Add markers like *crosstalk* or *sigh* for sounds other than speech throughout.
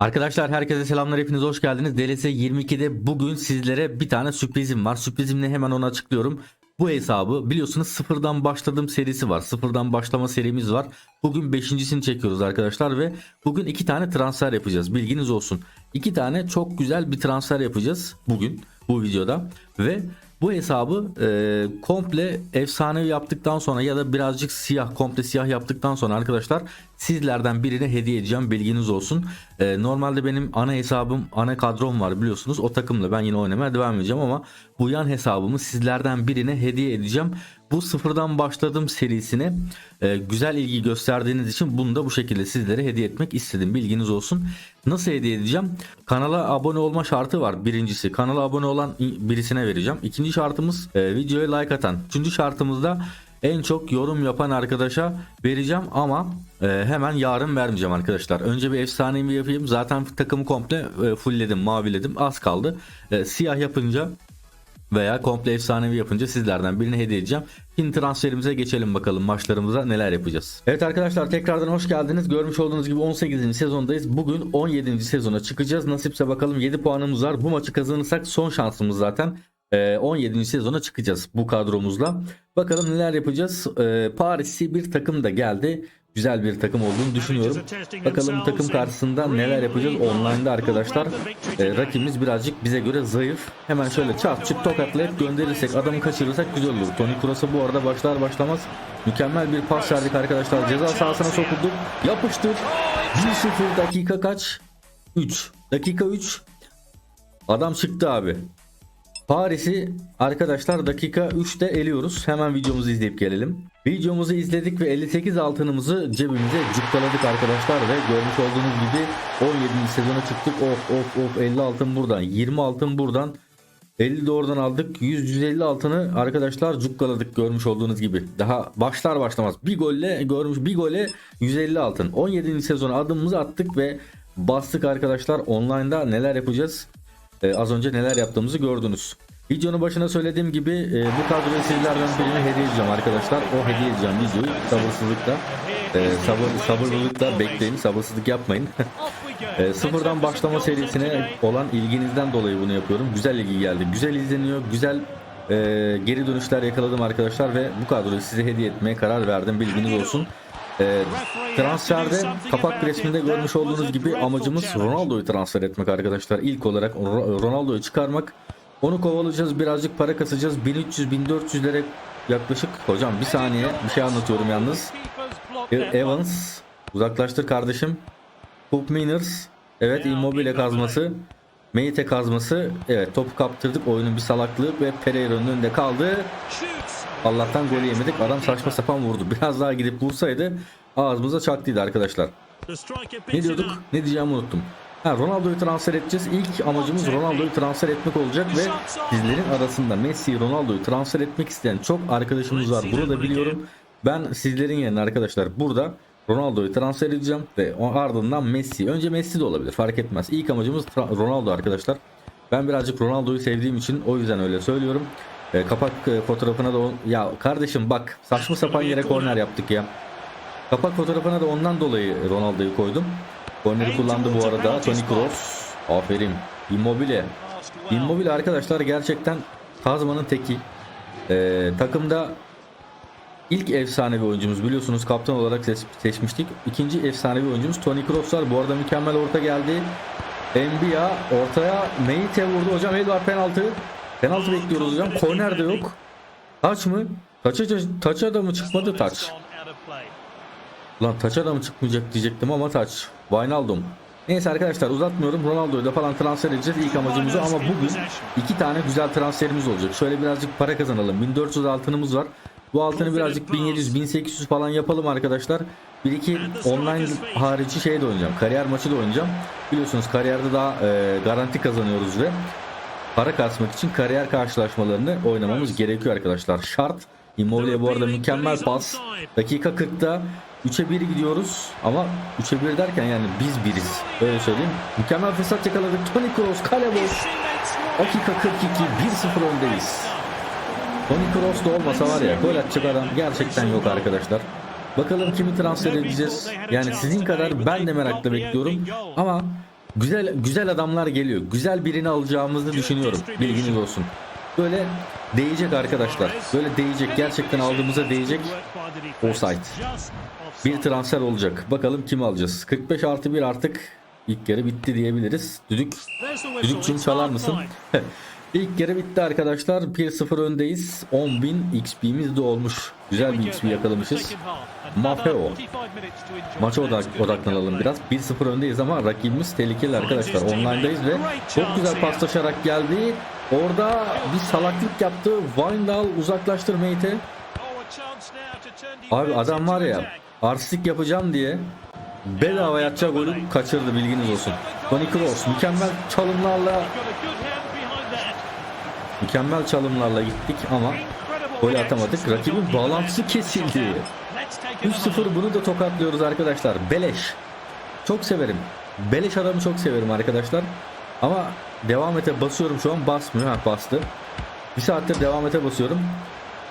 Arkadaşlar herkese selamlar hepiniz hoş geldiniz. DLS 22'de bugün sizlere bir tane sürprizim var. Sürprizim ne hemen onu açıklıyorum. Bu hesabı biliyorsunuz sıfırdan başladığım serisi var. Sıfırdan başlama serimiz var. Bugün beşincisini çekiyoruz arkadaşlar ve bugün iki tane transfer yapacağız. Bilginiz olsun. İki tane çok güzel bir transfer yapacağız bugün bu videoda ve bu hesabı e, komple efsanevi yaptıktan sonra ya da birazcık siyah komple siyah yaptıktan sonra arkadaşlar sizlerden birine hediye edeceğim bilginiz olsun. E, normalde benim ana hesabım ana kadrom var biliyorsunuz o takımla ben yine oynamaya devam edeceğim ama bu yan hesabımı sizlerden birine hediye edeceğim. Bu sıfırdan başladığım serisine e, güzel ilgi gösterdiğiniz için bunu da bu şekilde sizlere hediye etmek istedim bilginiz olsun. Nasıl hediye edeceğim? Kanala abone olma şartı var. Birincisi kanala abone olan birisine vereceğim. İkinci şartımız e, videoya like atan. Üçüncü şartımızda en çok yorum yapan arkadaşa vereceğim ama e, hemen yarın vermeyeceğim arkadaşlar. Önce bir efsanevi yapayım. Zaten takımı komple e, fullledim, maviledim. Az kaldı. E, siyah yapınca veya komple efsanevi yapınca sizlerden birine hediye edeceğim. Şimdi transferimize geçelim bakalım maçlarımıza neler yapacağız. Evet arkadaşlar tekrardan hoş geldiniz. Görmüş olduğunuz gibi 18. sezondayız. Bugün 17. sezona çıkacağız. Nasipse bakalım 7 puanımız var. Bu maçı kazanırsak son şansımız zaten. Ee, 17. sezona çıkacağız bu kadromuzla. Bakalım neler yapacağız. Ee, Paris'i bir takım da geldi. Güzel bir takım olduğunu düşünüyorum. Bakalım takım karşısında neler yapacağız online'da arkadaşlar. Ee, rakibimiz birazcık bize göre zayıf. Hemen şöyle çat çık tokatlayıp gönderirsek adamı kaçırırsak güzel olur. Toni Kroos'a bu arada başlar başlamaz mükemmel bir pas verdik arkadaşlar. Ceza sahasına sokulduk. Yapıştır. 1-0 dakika kaç? 3. Dakika 3. Adam çıktı abi. Paris'i arkadaşlar dakika 3'te eliyoruz. Hemen videomuzu izleyip gelelim. Videomuzu izledik ve 58 altınımızı cebimize cukkaladık arkadaşlar ve görmüş olduğunuz gibi 17. sezona çıktık. Of of of 50 altın buradan 20 altın buradan 50 de oradan aldık. 100-150 altını arkadaşlar cukkaladık görmüş olduğunuz gibi. Daha başlar başlamaz bir golle görmüş bir gole 150 altın. 17. sezona adımımızı attık ve bastık arkadaşlar. Online'da neler yapacağız? Ee, az önce neler yaptığımızı gördünüz. Videonun başına söylediğim gibi e, bu kadroyu sizlerden birine hediye edeceğim arkadaşlar. O hediye edeceğim videoyu sabırsızlıkla e, sabır, sabırlılıkla bekleyin sabırsızlık yapmayın. *laughs* e, sıfırdan başlama serisine olan ilginizden dolayı bunu yapıyorum. Güzel ilgi geldi. Güzel izleniyor. Güzel e, geri dönüşler yakaladım arkadaşlar ve bu kadroyu size hediye etmeye karar verdim. Bilginiz olsun. E, transferde kapak resminde görmüş olduğunuz gibi amacımız Ronaldo'yu transfer etmek arkadaşlar. İlk olarak Ro- Ronaldo'yu çıkarmak. Onu kovalayacağız birazcık para kasacağız. 1300-1400'lere yaklaşık hocam bir saniye bir şey anlatıyorum yalnız. E- Evans uzaklaştır kardeşim. Hoop Miners evet Immobile kazması. Meite kazması evet topu kaptırdık oyunun bir salaklığı ve Pereira'nın önünde kaldı Allah'tan golü yemedik adam saçma sapan vurdu biraz daha gidip vursaydı ağzımıza çaktıydı arkadaşlar ne diyorduk ne diyeceğimi unuttum Ha, Ronaldo'yu transfer edeceğiz. İlk amacımız Ronaldo'yu transfer etmek olacak ve sizlerin arasında Messi, Ronaldo'yu transfer etmek isteyen çok arkadaşımız var. Bunu da biliyorum. Ben sizlerin yerine arkadaşlar burada Ronaldo'yu transfer edeceğim ve ardından Messi. Önce Messi de olabilir fark etmez. İlk amacımız Ronaldo arkadaşlar. Ben birazcık Ronaldo'yu sevdiğim için o yüzden öyle söylüyorum. E, kapak e, fotoğrafına da ya kardeşim bak saçma sapan yere korner yaptık ya. Kapak fotoğrafına da ondan dolayı Ronaldo'yu koydum. Korneri kullandı bu arada Toni Kroos. Aferin. Immobile. Immobile arkadaşlar gerçekten kazmanın teki. Ee, takımda ilk efsanevi oyuncumuz biliyorsunuz kaptan olarak seç- seçmiştik. İkinci efsanevi oyuncumuz Toni Kroos var. Bu arada mükemmel orta geldi. Enbiya ortaya Meite vurdu hocam. El var penaltı. Penaltı bekliyoruz hocam. Korner de yok. Taç mı? Taça, taça da mı çıkmadı taç? Lan taç adamı çıkmayacak diyecektim ama taç. Wijnaldum. Neyse arkadaşlar uzatmıyorum. Ronaldo'yu da falan transfer edeceğiz ilk amacımızı ama bugün iki tane güzel transferimiz olacak. Şöyle birazcık para kazanalım. 1400 altınımız var. Bu altını birazcık 1700 1800 falan yapalım arkadaşlar. Bir iki online harici şey de oynayacağım. Kariyer maçı da oynayacağım. Biliyorsunuz kariyerde daha e, garanti kazanıyoruz ve para kasmak için kariyer karşılaşmalarını oynamamız gerekiyor arkadaşlar. Şart. Immobile bu arada mükemmel pas. Dakika 40'ta 3'e 1 gidiyoruz ama 3'e 1 derken yani biz biriz. Öyle söyleyeyim. Mükemmel fırsat yakaladık. Toni Kroos kale boş. Dakika 42 1-0 öndeyiz. Toni Kroos da olmasa var ya gol atacak adam gerçekten yok arkadaşlar. Bakalım kimi transfer edeceğiz. Yani sizin kadar ben de merakla bekliyorum. Ama güzel güzel adamlar geliyor. Güzel birini alacağımızı düşünüyorum. Bilginiz olsun. Böyle değecek arkadaşlar. Böyle değecek. Gerçekten aldığımıza değecek. Offside. Bir transfer olacak. Bakalım kimi alacağız. 45 artı 1 artık ilk yarı bitti diyebiliriz. Düdük. Düdükçüm çalar mısın? *laughs* ilk yarı bitti arkadaşlar. 1-0 öndeyiz. 10.000 XP'miz de olmuş. Güzel bir XP yakalamışız. Mafeo. Maça odak, odaklanalım biraz. 1-0 öndeyiz ama rakibimiz tehlikeli arkadaşlar. Online'dayız ve çok güzel paslaşarak geldi. Orada bir salaklık yaptı. Windal uzaklaştır Mate'e. Abi adam var ya artistik yapacağım diye bedava yatacağı golü kaçırdı bilginiz olsun. Toni Kroos mükemmel çalımlarla mükemmel çalımlarla gittik ama gol atamadık. Rakibin bağlantısı kesildi. 3-0 bunu da tokatlıyoruz arkadaşlar. Beleş. Çok severim. Beleş adamı çok severim arkadaşlar. Ama devam ete basıyorum şu an basmıyor. Ha bastı. Bir saattir devam ete basıyorum.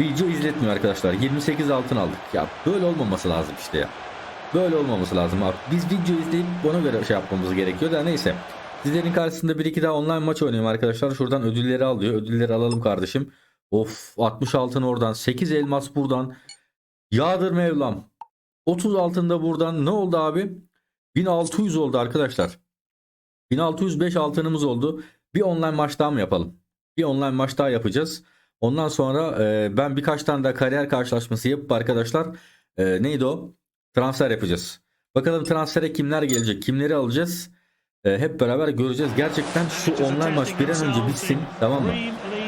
Video izletmiyor arkadaşlar. 28 altın aldık. Ya böyle olmaması lazım işte ya. Böyle olmaması lazım abi. Biz video izleyip ona göre şey yapmamız gerekiyor da neyse. Sizlerin karşısında bir iki daha online maç oynayayım arkadaşlar. Şuradan ödülleri alıyor. Ödülleri alalım kardeşim. Of 60 altın oradan. 8 elmas buradan. Yağdır Mevlam. 30 altında buradan. Ne oldu abi? 1600 oldu arkadaşlar. 1605 altınımız oldu. Bir online maç daha mı yapalım? Bir online maç daha yapacağız. Ondan sonra e, ben birkaç tane daha kariyer karşılaşması yapıp arkadaşlar e, neydi o? Transfer yapacağız. Bakalım transfere kimler gelecek? Kimleri alacağız? E, hep beraber göreceğiz. Gerçekten şu online maç bir an önce bitsin. Tamam mı?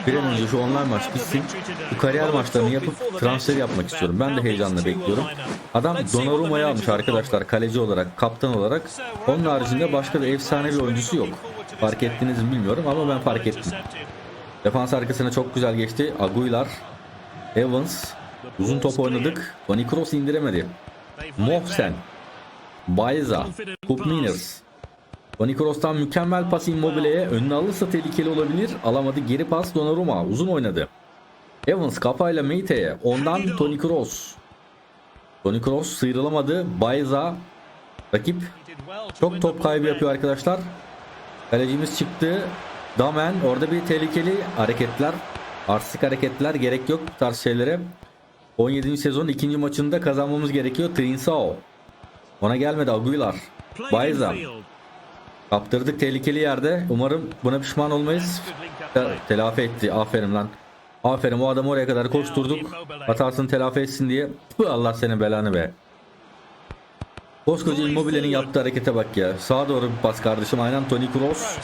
Bir an önce şu online maç bitsin. Bu kariyer maçlarını yapıp transfer yapmak istiyorum. Ben de heyecanla bekliyorum. Adam Donnarumma'yı almış arkadaşlar kaleci olarak, kaptan olarak. Onun haricinde başka da efsane bir oyuncusu yok. Fark ettiniz mi bilmiyorum ama ben fark ettim. Defans arkasına çok güzel geçti. Aguilar, Evans, uzun top oynadık. Toni Kroos indiremedi. Mohsen, Baeza, Cook Miners. Toni Kroos'tan mükemmel pas Immobile'ye. Önüne alırsa tehlikeli olabilir. Alamadı. Geri pas Donnarumma. Uzun oynadı. Evans kafayla Meite'ye. Ondan Toni Kroos. Toni Kroos sıyrılamadı. Baeza rakip çok top kaybı yapıyor arkadaşlar. Kalecimiz çıktı. Damen orada bir tehlikeli hareketler. Artistik hareketler gerek yok bu tarz şeylere. 17. sezon ikinci maçında kazanmamız gerekiyor. Trinsao. Ona gelmedi Aguilar. Baeza. Kaptırdık tehlikeli yerde. Umarım buna pişman olmayız. Te- telafi etti. Aferin lan. Aferin o adamı oraya kadar koşturduk. Hatasını telafi etsin diye. Allah senin belanı be. Koskoca Immobile'nin yaptığı harekete bak ya. Sağa doğru bir pas kardeşim. Aynen Toni Kroos.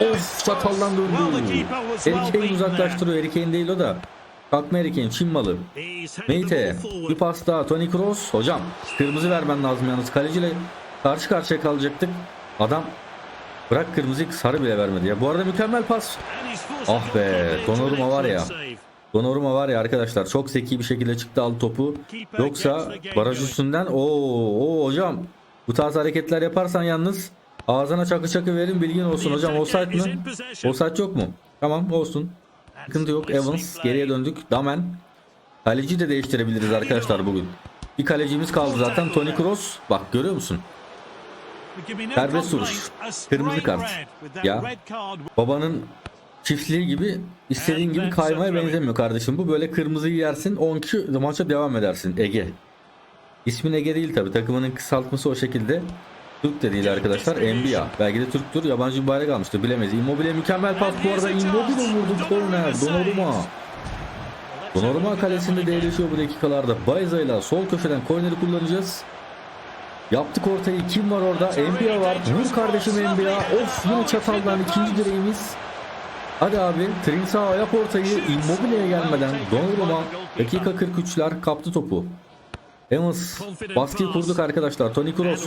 Of çataldan döndü. Kane uzaklaştırıyor. Kane değil o da. Kalkma Kane. Çin malı. Meite. Bir pas daha. Toni Kroos. Hocam kırmızı vermen lazım yalnız. Kaleciyle karşı karşıya kalacaktık. Adam bırak kırmızıyı sarı bile vermedi ya. Bu arada mükemmel pas. Ah be, Donnarumma var ya. Donnarumma var ya arkadaşlar çok zeki bir şekilde çıktı aldı topu. Yoksa baraj üstünden o hocam bu tarz hareketler yaparsan yalnız ağzına çakı çakı verin bilgin olsun hocam. Offside mı? Offside yok mu? Tamam olsun. Sıkıntı yok. Evans geriye döndük. Damen. Kaleci de değiştirebiliriz arkadaşlar bugün. Bir kalecimiz kaldı zaten. Toni Kroos. Bak görüyor musun? Serbest vuruş. Kırmızı kart. Ya. Babanın çiftliği gibi istediğin gibi kaymaya benzemiyor kardeşim. Bu böyle kırmızıyı yersin 10 kişi maça devam edersin Ege. İsmin Ege değil tabi takımının kısaltması o şekilde. Türk de değil arkadaşlar. NBA. Belki de Türktür. Yabancı bir bayrak almıştır. Bilemeyiz. Immobile mükemmel pas bu arada. Immobile vurdu korner. Donnarumma. Donnarumma kalesinde değerleşiyor bu dakikalarda. Bayza ile sol köşeden korneri kullanacağız. Yaptık ortayı. Kim var orada? NBA var. Vur kardeşim NBA. Of yine çataldan ikinci direğimiz. Hadi abi. Trinsao yap ortayı. Immobile'ye gelmeden Donnarumma dakika 43'ler kaptı topu. Evans baskıyı kurduk arkadaşlar. Toni Kroos.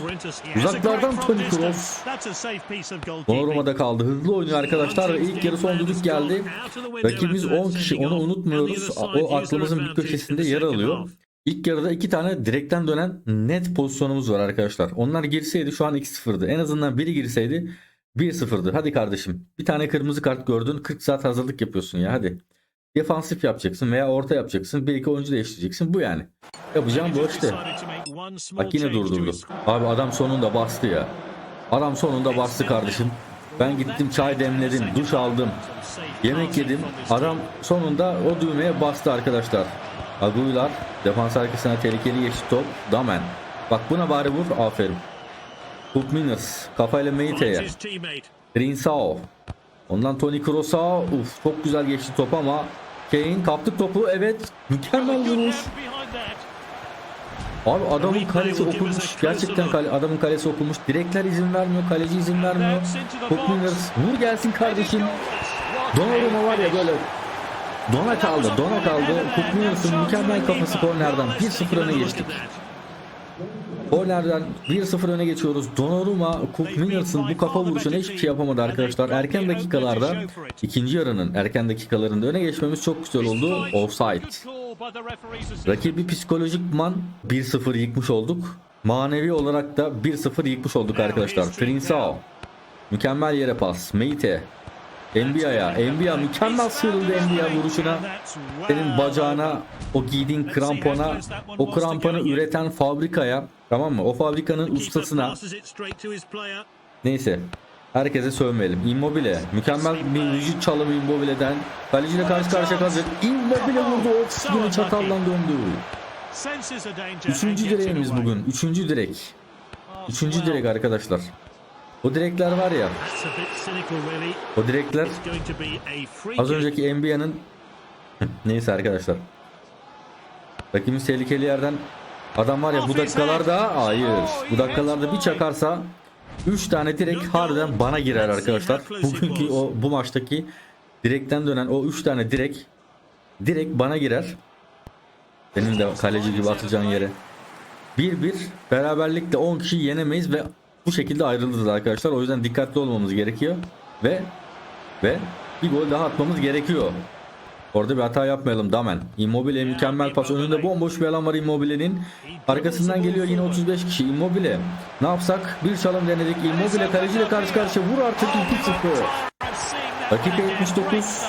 Uzaklardan Toni Kroos. Donnarumma'da kaldı. Hızlı oynuyor arkadaşlar ve ilk yarı son düdük geldi. Rakibimiz 10 kişi onu unutmuyoruz. O aklımızın bir köşesinde yer alıyor. İlk yarıda iki tane direkten dönen net pozisyonumuz var arkadaşlar. Onlar girseydi şu an 2-0'dı. En azından biri girseydi 1-0'dı. Hadi kardeşim. Bir tane kırmızı kart gördün. 40 saat hazırlık yapıyorsun ya hadi. Defansif yapacaksın veya orta yapacaksın. Bir iki oyuncu değiştireceksin. Bu yani. Yapacağım bu işte. Bak yine durdurdu. Abi adam sonunda bastı ya. Adam sonunda bastı kardeşim. Ben gittim çay demledim, duş aldım, yemek yedim. Adam sonunda o düğmeye bastı arkadaşlar. Aguilar defans arkasına tehlikeli geçti top. Damen. Bak buna bari vur. Aferin. Minners kafayla Meite'ye. Trinsao. Ondan Toni Kroos'a uf çok güzel geçti top ama Kane kaptık topu evet mükemmel vuruş. Abi adamın kalesi okunmuş gerçekten kale, adamın kalesi okunmuş direkler izin vermiyor kaleci izin vermiyor. Minners vur gelsin kardeşim. Donnarumma var ya böyle dona kaldı dona kaldı. Minners'ın mükemmel kafası kornerden 1-0 öne geçtik. Kornerden 1-0 öne geçiyoruz. Donnarumma, Cook bu kafa vuruşuna hiçbir şey yapamadı arkadaşlar. Erken dakikalarda ikinci yarının erken dakikalarında öne geçmemiz çok güzel oldu. Offside. Rakibi psikolojikman 1-0 yıkmış olduk. Manevi olarak da 1-0 yıkmış olduk arkadaşlar. Trinsao. Mükemmel yere pas. Meite. Enbia'ya. Enbia mükemmel sıyrıldı Enbia vuruşuna. Senin bacağına, o giydiğin krampona, o kramponu üreten fabrikaya, tamam mı? O fabrikanın ustasına, neyse. Herkese sövmeyelim. Immobile. Mükemmel bir vücut çalımı Immobile'den. Kaleciyle karşı karşıya kalacak. Immobile vurdu. Of yine çataldan döndü. Üçüncü direğimiz bugün. Üçüncü direk. Üçüncü direk arkadaşlar. O direkler var ya. O direkler az önceki NBA'nın neyse arkadaşlar. Rakibimiz tehlikeli yerden adam var ya bu dakikalarda hayır. Bu dakikalarda bir çakarsa 3 tane direkt harbiden bana girer arkadaşlar. Bugünkü o bu maçtaki direkten dönen o 3 tane direkt direkt bana girer. Benim de kaleci gibi atacağın yere. 1-1 beraberlikle 10 kişi yenemeyiz ve bu şekilde ayrılırız arkadaşlar. O yüzden dikkatli olmamız gerekiyor. Ve ve bir gol daha atmamız gerekiyor. Orada bir hata yapmayalım Damen. Immobile mükemmel pas. Önünde bomboş bir alan var Immobile'nin. Arkasından geliyor yine 35 kişi. Immobile. Ne yapsak? Bir çalım denedik. Immobile kaleciyle karşı karşıya. Vur artık 2-0. Dakika 79.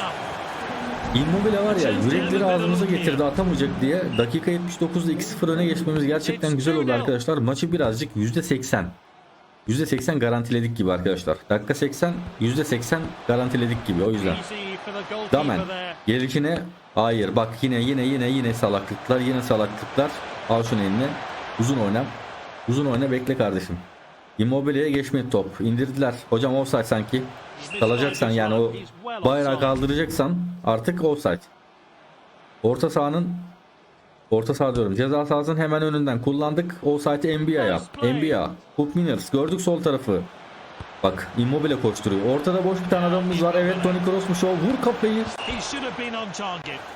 Immobile var ya yürekleri ağzımıza getirdi atamayacak diye. Dakika 79'da 2-0 öne geçmemiz gerçekten güzel oldu arkadaşlar. Maçı birazcık %80. %80 garantiledik gibi arkadaşlar. Dakika 80 %80 garantiledik gibi o yüzden. Damen gelişine hayır bak yine yine yine yine salaklıklar yine salaklıklar. Al şunu eline. Uzun oyna. Uzun oyna bekle kardeşim. Immobile'ye geçmedi top. İndirdiler. Hocam offside sanki. Kalacaksan yani o bayrağı kaldıracaksan artık offside. Orta sahanın Orta saha diyorum. Ceza sahasının hemen önünden kullandık. Offside'i Enbia'ya. Enbia. Hook Minners. Gördük sol tarafı. Bak Immobile koşturuyor. Ortada boş bir tane adamımız var. Evet Toni Kroos'muş o. Vur kafayı.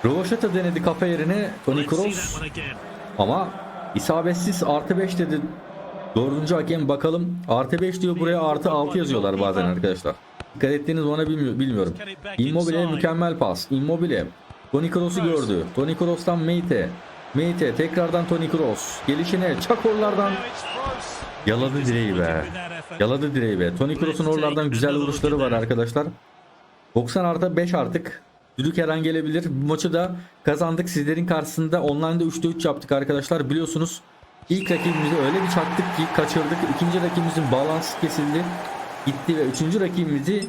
Rovaşata denedi kafa yerine Toni Kroos. Ama isabetsiz artı 5 dedi. Dördüncü hakem bakalım. Artı 5 diyor buraya artı 6 yazıyorlar bazen arkadaşlar. Dikkat ettiğiniz ona bilmiyor, bilmiyorum. Immobile mükemmel pas. Immobile. Toni Kroos'u gördü. Toni Kroos'tan Meite. Meite tekrardan Toni Kroos. Gelişine çakorlardan yaladı direği be. Yaladı direği be. Toni Kroos'un oralardan güzel vuruşları var arkadaşlar. 90 artı 5 artık. Düdük her an gelebilir. Bu maçı da kazandık. Sizlerin karşısında online'da 3'te 3 yaptık arkadaşlar. Biliyorsunuz ilk rakibimizi öyle bir çaktık ki kaçırdık. İkinci rakibimizin balansı kesildi. Gitti ve üçüncü rakibimizi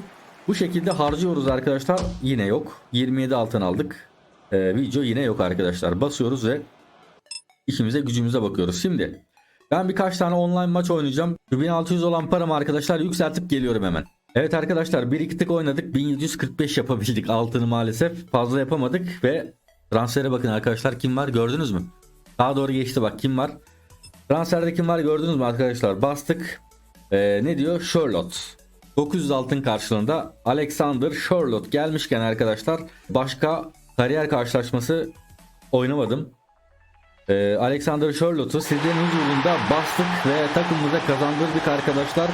bu şekilde harcıyoruz arkadaşlar. Yine yok. 27 altın aldık. Ee, video yine yok arkadaşlar. Basıyoruz ve işimize gücümüze bakıyoruz. Şimdi ben birkaç tane online maç oynayacağım. 1600 olan paramı arkadaşlar yükseltip geliyorum hemen. Evet arkadaşlar bir iki tık oynadık. 1745 yapabildik altını maalesef. Fazla yapamadık ve transfere bakın arkadaşlar kim var gördünüz mü? Daha doğru geçti bak kim var? Transferde kim var gördünüz mü arkadaşlar? Bastık. Ee, ne diyor? Charlotte. 900 altın karşılığında Alexander Charlotte gelmişken arkadaşlar başka kariyer karşılaşması oynamadım. Ee, Alexander Charlotte'u sizlerin huzurunda bastık ve takımımıza kazandırdık arkadaşlar.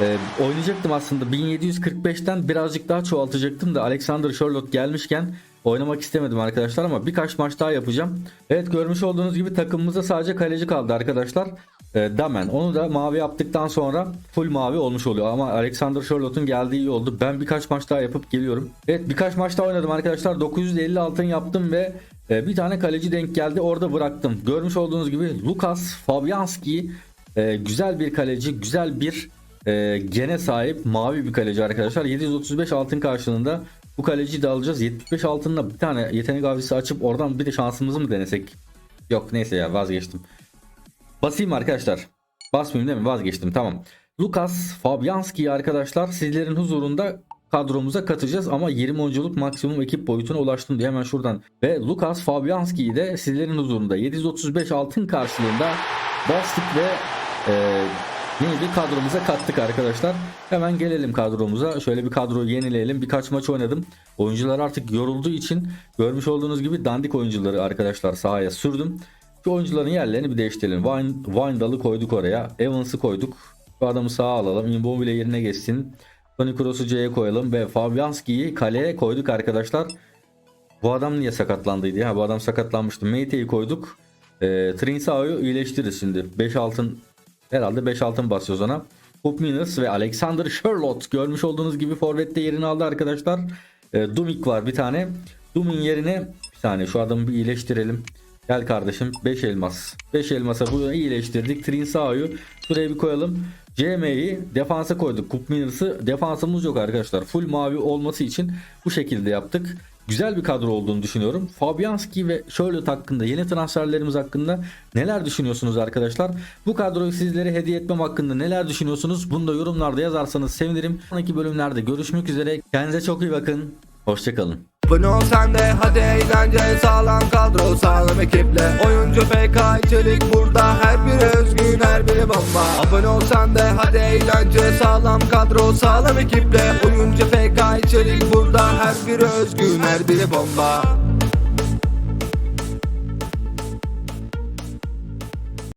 Ee, oynayacaktım aslında 1745'ten birazcık daha çoğaltacaktım da Alexander Charlotte gelmişken oynamak istemedim arkadaşlar ama birkaç maç daha yapacağım. Evet görmüş olduğunuz gibi takımımızda sadece kaleci kaldı arkadaşlar. Ee, Damen onu da mavi yaptıktan sonra full mavi olmuş oluyor ama Alexander Charlotte'un geldiği iyi oldu. Ben birkaç maç daha yapıp geliyorum. Evet birkaç maç daha oynadım arkadaşlar 950 altın yaptım ve e, bir tane kaleci denk geldi orada bıraktım. Görmüş olduğunuz gibi Lukas Fabianski e, güzel bir kaleci güzel bir e, gene sahip mavi bir kaleci arkadaşlar. 735 altın karşılığında bu kaleciyi de alacağız. 75 altınla bir tane yetenek avcısı açıp oradan bir de şansımızı mı denesek? Yok neyse ya vazgeçtim. Basayım arkadaşlar. Basmayayım değil mi? Vazgeçtim tamam. Lukas Fabianski'yi arkadaşlar sizlerin huzurunda kadromuza katacağız ama 20 oyunculuk maksimum ekip boyutuna ulaştım diye hemen şuradan. Ve Lukas Fabianski'yi de sizlerin huzurunda 735 altın karşılığında bastık ve e, neydi kadromuza kattık arkadaşlar. Hemen gelelim kadromuza. Şöyle bir kadroyu yenileyelim. Birkaç maç oynadım. Oyuncular artık yorulduğu için görmüş olduğunuz gibi dandik oyuncuları arkadaşlar sahaya sürdüm. Şu oyuncuların yerlerini bir değiştirelim. Wine, Windal'ı koyduk oraya. Evans'ı koyduk. Şu adamı sağa alalım. Immobile yerine geçsin. Toni Kroos'u C'ye koyalım ve Fabianski'yi kaleye koyduk arkadaşlar. Bu adam niye sakatlandıydı ya? Bu adam sakatlanmıştı. Meite'yi koyduk. E, Trinsao'yu iyileştiririz şimdi. 5 altın herhalde 5 altın basıyoruz ona. Hoop ve Alexander Charlotte görmüş olduğunuz gibi forvette yerini aldı arkadaşlar. E, Dumik var bir tane. Dumik'in yerine bir tane şu adamı bir iyileştirelim. Gel kardeşim 5 elmas. 5 elmasa bunu iyileştirdik. Trinsao'yu şuraya bir koyalım. CM'yi defansa koyduk. Kup Miners'ı defansımız yok arkadaşlar. Full mavi olması için bu şekilde yaptık. Güzel bir kadro olduğunu düşünüyorum. Fabianski ve Charlotte hakkında yeni transferlerimiz hakkında neler düşünüyorsunuz arkadaşlar? Bu kadroyu sizlere hediye etmem hakkında neler düşünüyorsunuz? Bunu da yorumlarda yazarsanız sevinirim. Sonraki bölümlerde görüşmek üzere. Kendinize çok iyi bakın. Hoşçakalın. Abone ol sen hadi eğlence sağlam kadro sağlam ekiple. Oyuncu FK içerik burada her biri özgün her biri bomba. Abone ol sen hadi eğlence sağlam kadro sağlam ekiple. Oyuncu FK içerik burada her biri özgün her biri bomba